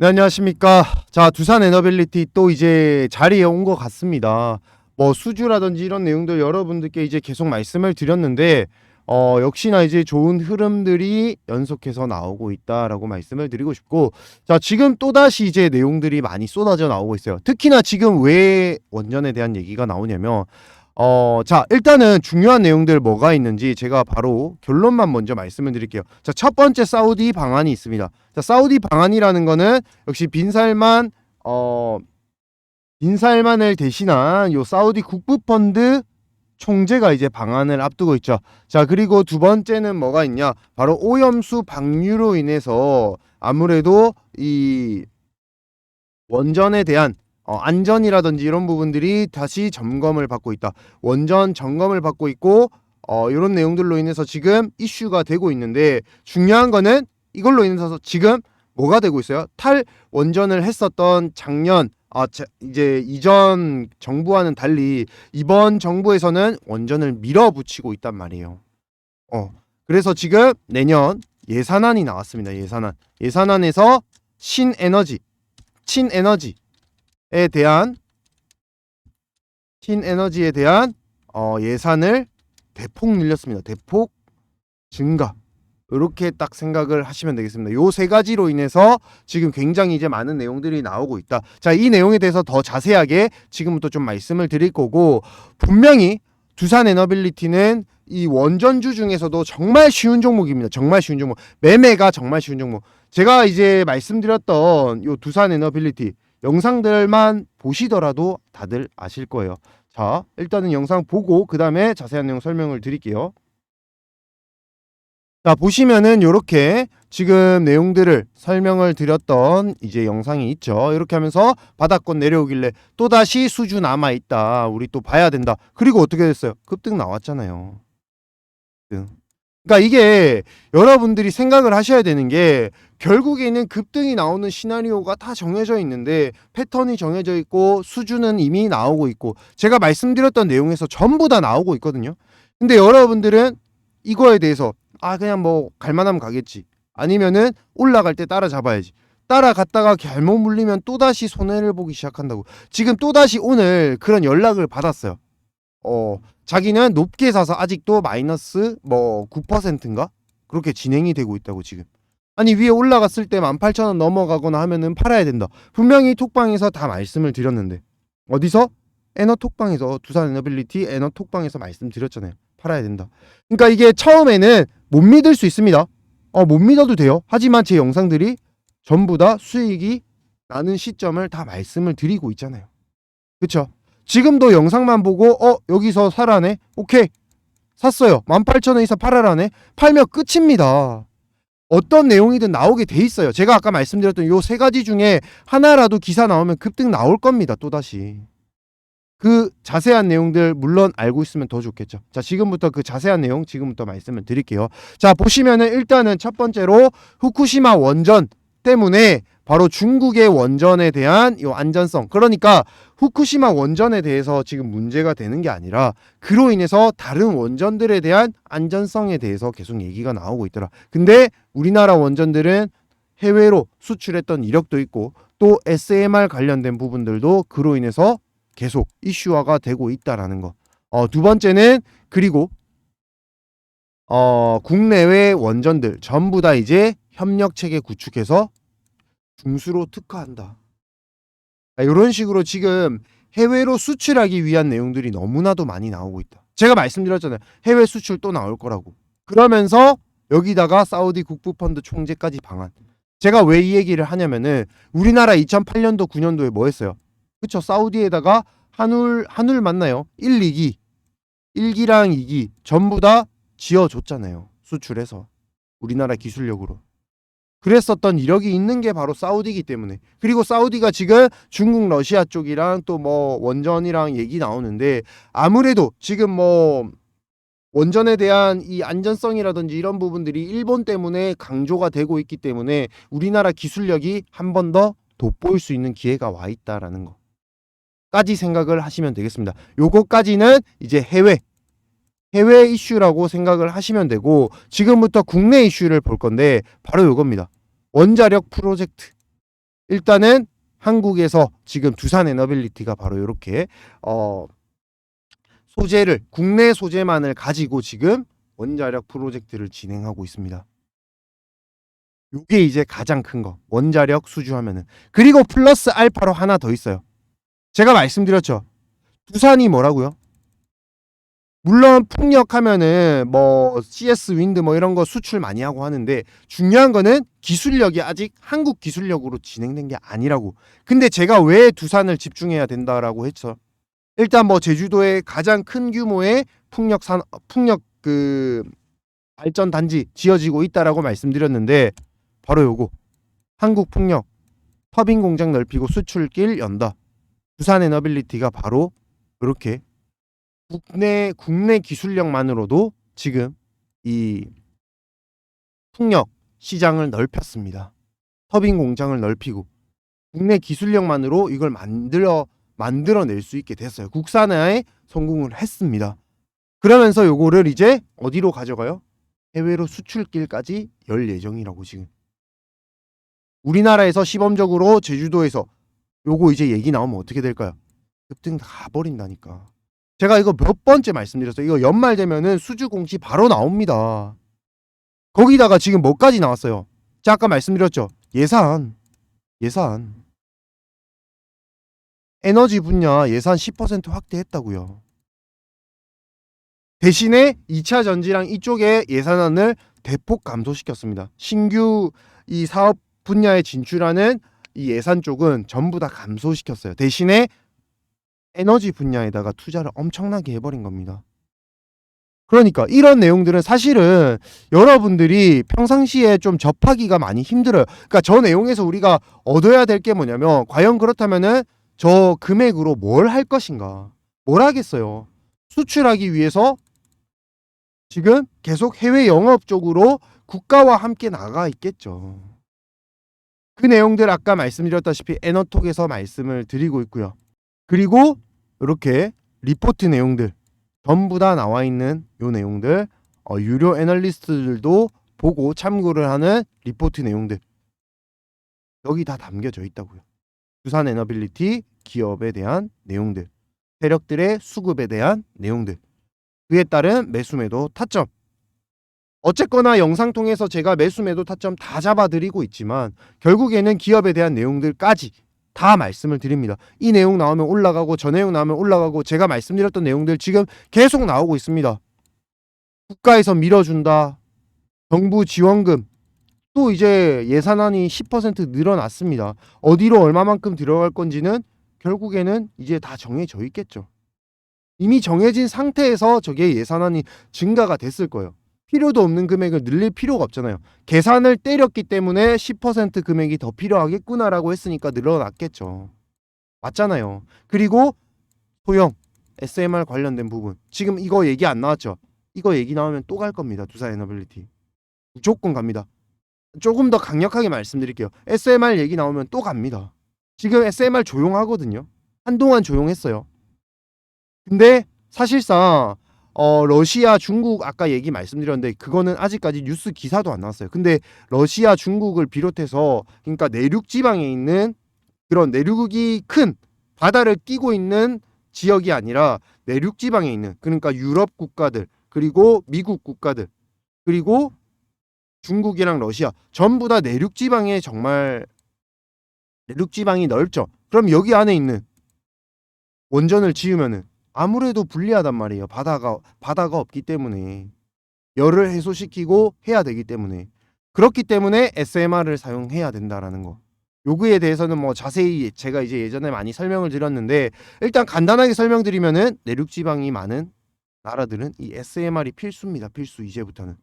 네, 안녕하십니까. 자, 두산 에너빌리티 또 이제 자리에 온 것 같습니다. 뭐 수주라든지 이런 내용들 여러분들께 이제 계속 말씀을 드렸는데 어, 역시나 이제 좋은 흐름들이 연속해서 나오고 있다라고 말씀을 드리고 싶고 자, 지금 또다시 이제 내용들이 많이 쏟아져 나오고 있어요. 특히나 지금 왜 원전에 대한 얘기가 나오냐면 어, 자, 일단은 중요한 내용들 뭐가 있는지 제가 바로 결론만 먼저 말씀을 드릴게요. 자, 첫 번째 사우디 방안이 있습니다. 자, 사우디 방안이라는 거는 역시 빈살만 어 빈살만을 대신한 요 사우디 국부 펀드 총재가 이제 방안을 앞두고 있죠. 자, 그리고 두 번째는 뭐가 있냐? 바로 오염수 방류로 인해서 아무래도 이 원전에 대한 어, 안전이라든지 이런 부분들이 다시 점검을 받고 있다. 원전 점검을 받고 있고 어, 이런 내용들로 인해서 지금 이슈가 되고 있는데 중요한 거는 이걸로 인해서 지금 뭐가 되고 있어요? 탈 원전을 했었던 작년 아 자, 이제 이전 정부와는 달리 이번 정부에서는 원전을 밀어붙이고 있단 말이에요. 어 그래서 지금 내년 예산안이 나왔습니다. 예산안 예산안에서 신에너지 친에너지에 대한 신에너지에 대한 어, 예산을 대폭 늘렸습니다. 대폭 증가. 이렇게 딱 생각을 하시면 되겠습니다. 요 세 가지로 인해서 지금 굉장히 이제 많은 내용들이 나오고 있다. 자, 이 내용에 대해서 더 자세하게 지금부터 좀 말씀을 드릴 거고 분명히 두산 에너빌리티는 이 원전주 중에서도 정말 쉬운 종목입니다. 정말 쉬운 종목. 매매가 정말 쉬운 종목. 제가 이제 말씀드렸던 요 두산 에너빌리티 영상들만 보시더라도 다들 아실 거예요. 자, 일단은 영상 보고 그 다음에 자세한 내용 설명을 드릴게요. 자, 보시면은 요렇게 지금 내용들을 설명을 드렸던 이제 영상이 있죠. 이렇게 하면서 바닥권 내려오길래 또다시 수주 남아 있다. 우리 또 봐야 된다. 그리고 어떻게 됐어요? 급등 나왔잖아요. 그러니까 이게 여러분들이 생각을 하셔야 되는 게 결국에는 급등이 나오는 시나리오가 다 정해져 있는데 패턴이 정해져 있고 수주는 이미 나오고 있고 제가 말씀드렸던 내용에서 전부 다 나오고 있거든요. 근데 여러분들은 이거에 대해서 아 그냥 뭐 갈만하면 가겠지. 아니면은 올라갈 때 따라잡아야지. 따라갔다가 잘못 물리면 또다시 손해를 보기 시작한다고. 지금 또다시 오늘 그런 연락을 받았어요. 어 자기는 높게 사서 아직도 마이너스 뭐 9%인가? 그렇게 진행이 되고 있다고 지금 아니 위에 올라갔을 때 18,000원 넘어가거나 하면은 팔아야 된다 분명히 톡방에서 다 말씀을 드렸는데 어디서 에너 톡방에서 두산 에너빌리티 에너 톡방에서 말씀드렸잖아요 팔아야 된다 그러니까 이게 처음에는 못 믿을 수 있습니다. 어, 못 믿어도 돼요. 하지만 제 영상들이 전부 다 수익이 나는 시점을 다 말씀을 드리고 있잖아요. 그쵸? 지금도 영상만 보고, 어, 여기서 사라네? 오케이. 샀어요. 18,000원 이상 팔아라네? 팔면 끝입니다. 어떤 내용이든 나오게 돼 있어요. 제가 아까 말씀드렸던 요 세 가지 중에 하나라도 기사 나오면 급등 나올 겁니다. 또다시. 그 자세한 내용들 물론 알고 있으면 더 좋겠죠. 자, 지금부터 그 자세한 내용 지금부터 말씀을 드릴게요. 자, 보시면은 일단은 첫 번째로 후쿠시마 원전 때문에 바로 중국의 원전에 대한 요 안전성. 그러니까 후쿠시마 원전에 대해서 지금 문제가 되는 게 아니라 그로 인해서 다른 원전들에 대한 안전성에 대해서 계속 얘기가 나오고 있더라. 근데 우리나라 원전들은 해외로 수출했던 이력도 있고 또 SMR 관련된 부분들도 그로 인해서 계속 이슈화가 되고 있다라는 거. 어, 두 번째는 그리고 어, 국내외 원전들 전부 다 이제 협력 체계 구축해서 중수로 특화한다. 이런 식으로 지금 해외로 수출하기 위한 내용들이 너무나도 많이 나오고 있다. 제가 말씀드렸잖아요. 해외 수출 또 나올 거라고. 그러면서 여기다가 사우디 국부펀드 총재까지 방한. 제가 왜 이 얘기를 하냐면은 우리나라 2008년도 9년도에 뭐 했어요? 그쵸 사우디에다가 한울 한울 맞나요? 1, 2기 1기랑 2기 전부 다 지어줬잖아요 수출해서 우리나라 기술력으로 그랬었던 이력이 있는 게 바로 사우디이기 때문에 그리고 사우디가 지금 중국 러시아 쪽이랑 또 뭐 원전이랑 얘기 나오는데 아무래도 지금 뭐 원전에 대한 이 안전성이라든지 이런 부분들이 일본 때문에 강조가 되고 있기 때문에 우리나라 기술력이 한 번 더 돋보일 수 있는 기회가 와 있다라는 거. 까지 생각을 하시면 되겠습니다. 요거까지는 이제 해외 해외 이슈라고 생각을 하시면 되고 지금부터 국내 이슈를 볼 건데 바로 요겁니다. 원자력 프로젝트. 일단은 한국에서 지금 두산 에너빌리티가 바로 이렇게 어 소재를 국내 소재만을 가지고 지금 원자력 프로젝트를 진행하고 있습니다. 요게 이제 가장 큰 거. 원자력 수주하면은. 그리고 플러스 알파로 하나 더 있어요. 제가 말씀드렸죠. 두산이 뭐라고요? 물론 풍력하면은 뭐 CS 윈드 뭐 이런 거 수출 많이 하고 하는데 중요한 거는 기술력이 아직 한국 기술력으로 진행된 게 아니라고. 근데 제가 왜 두산을 집중해야 된다라고 했죠. 일단 뭐 제주도에 가장 큰 규모의 풍력 산 풍력 그 발전 단지 지어지고 있다라고 말씀드렸는데 바로 요거 한국 풍력 터빈 공장 넓히고 수출길 연다. 두산 에너빌리티가 바로 이렇게 국내 국내 기술력만으로도 지금 이 풍력 시장을 넓혔습니다. 터빈 공장을 넓히고 국내 기술력만으로 이걸 만들어 만들어낼 수 있게 됐어요. 국산화에 성공을 했습니다. 그러면서 요거를 이제 어디로 가져가요? 해외로 수출길까지 열 예정이라고 지금. 우리나라에서 시범적으로 제주도에서 요거 이제 얘기 나오면 어떻게 될까요? 급등 다 가버린다니까. 제가 이거 몇 번째 말씀드렸어요. 이거 연말 되면은 수주 공시 바로 나옵니다. 거기다가 지금 뭐까지 나왔어요? 제가 아까 말씀드렸죠. 예산. 예산. 에너지 분야 예산 10% 확대했다고요. 대신에 2차 전지랑 이쪽에 예산안을 대폭 감소시켰습니다. 신규 이 사업 분야에 진출하는 이 예산 쪽은 전부 다 감소시켰어요. 대신에 에너지 분야에다가 투자를 엄청나게 해버린 겁니다. 그러니까 이런 내용들은 사실은 여러분들이 평상시에 좀 접하기가 많이 힘들어요. 그러니까 저 내용에서 우리가 얻어야 될 게 뭐냐면 과연 그렇다면은 저 금액으로 뭘 할 것인가? 뭘 하겠어요? 수출하기 위해서 지금 계속 해외 영업 쪽으로 국가와 함께 나가 있겠죠. 그 내용들 아까 말씀드렸다시피 에너톡에서 말씀을 드리고 있고요. 그리고 이렇게 리포트 내용들 전부 다 나와 있는 요 내용들 어, 유료 애널리스트들도 보고 참고를 하는 리포트 내용들 여기 다 담겨져 있다고요. 두산 에너빌리티 기업에 대한 내용들, 세력들의 수급에 대한 내용들, 그에 따른 매수매도 타점. 어쨌거나 영상 통해서 제가 매수매도 타점 다 잡아드리고 있지만 결국에는 기업에 대한 내용들까지 다 말씀을 드립니다. 이 내용 나오면 올라가고 저 내용 나오면 올라가고 제가 말씀드렸던 내용들 지금 계속 나오고 있습니다. 국가에서 밀어준다. 정부 지원금 또 이제 예산안이 10% 늘어났습니다. 어디로 얼마만큼 들어갈 건지는 결국에는 이제 다 정해져 있겠죠. 이미 정해진 상태에서 저게 예산안이 증가가 됐을 거예요. 필요도 없는 금액을 늘릴 필요가 없잖아요. 계산을 때렸기 때문에 10% 금액이 더 필요하겠구나라고 했으니까 늘어났겠죠. 맞잖아요. 그리고 소형 SMR 관련된 부분. 지금 이거 얘기 안 나왔죠? 이거 얘기 나오면 또 갈 겁니다. 두산 에너빌리티. 무조건 갑니다. 조금 더 강력하게 말씀드릴게요. SMR 얘기 나오면 또 갑니다. 지금 SMR 조용하거든요. 한동안 조용했어요. 근데 사실상 어 러시아, 중국 아까 얘기 말씀드렸는데 그거는 아직까지 뉴스 기사도 안 나왔어요. 근데 러시아, 중국을 비롯해서 그러니까 내륙 지방에 있는 그런 내륙이 큰 바다를 끼고 있는 지역이 아니라 내륙 지방에 있는 그러니까 유럽 국가들 그리고 미국 국가들 그리고 중국이랑 러시아 전부 다 내륙 지방에 정말 내륙 지방이 넓죠. 그럼 여기 안에 있는 원전을 지으면은 아무래도 불리하단 말이에요. 바다가 바다가 없기 때문에 열을 해소시키고 해야 되기 때문에 그렇기 때문에 SMR을 사용해야 된다라는 거. 요구에 대해서는 뭐 자세히 제가 이제 예전에 많이 설명을 드렸는데 일단 간단하게 설명드리면은 내륙 지방이 많은 나라들은 이 SMR이 필수입니다. 필수 이제부터는.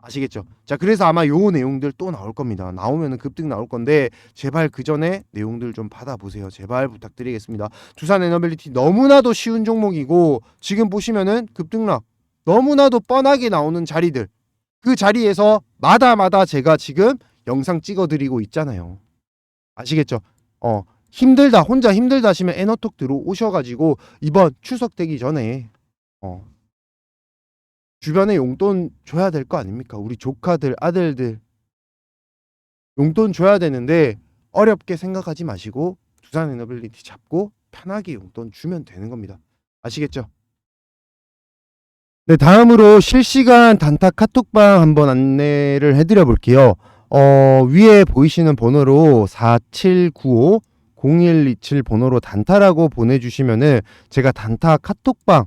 아시겠죠? 자, 그래서 아마 요 내용들 또 나올 겁니다. 나오면은 급등 나올 건데 제발 그 전에 내용들 좀 받아 보세요. 제발 부탁드리겠습니다. 두산 에너빌리티 너무나도 쉬운 종목이고 지금 보시면은 급등락 너무나도 뻔하게 나오는 자리들 그 자리에서 마다마다 제가 지금 영상 찍어드리고 있잖아요. 아시겠죠? 어 힘들다 혼자 힘들다 하시면 에너톡 들어오셔가지고 이번 추석 되기 전에 어 주변에 용돈 줘야 될 거 아닙니까? 우리 조카들, 아들들 용돈 줘야 되는데 어렵게 생각하지 마시고 두산 에너빌리티 잡고 편하게 용돈 주면 되는 겁니다. 아시겠죠? 네, 다음으로 실시간 단타 카톡방 한번 안내를 해드려 볼게요. 어, 위에 보이시는 번호로 4795 0127 번호로 단타라고 보내주시면은 제가 단타 카톡방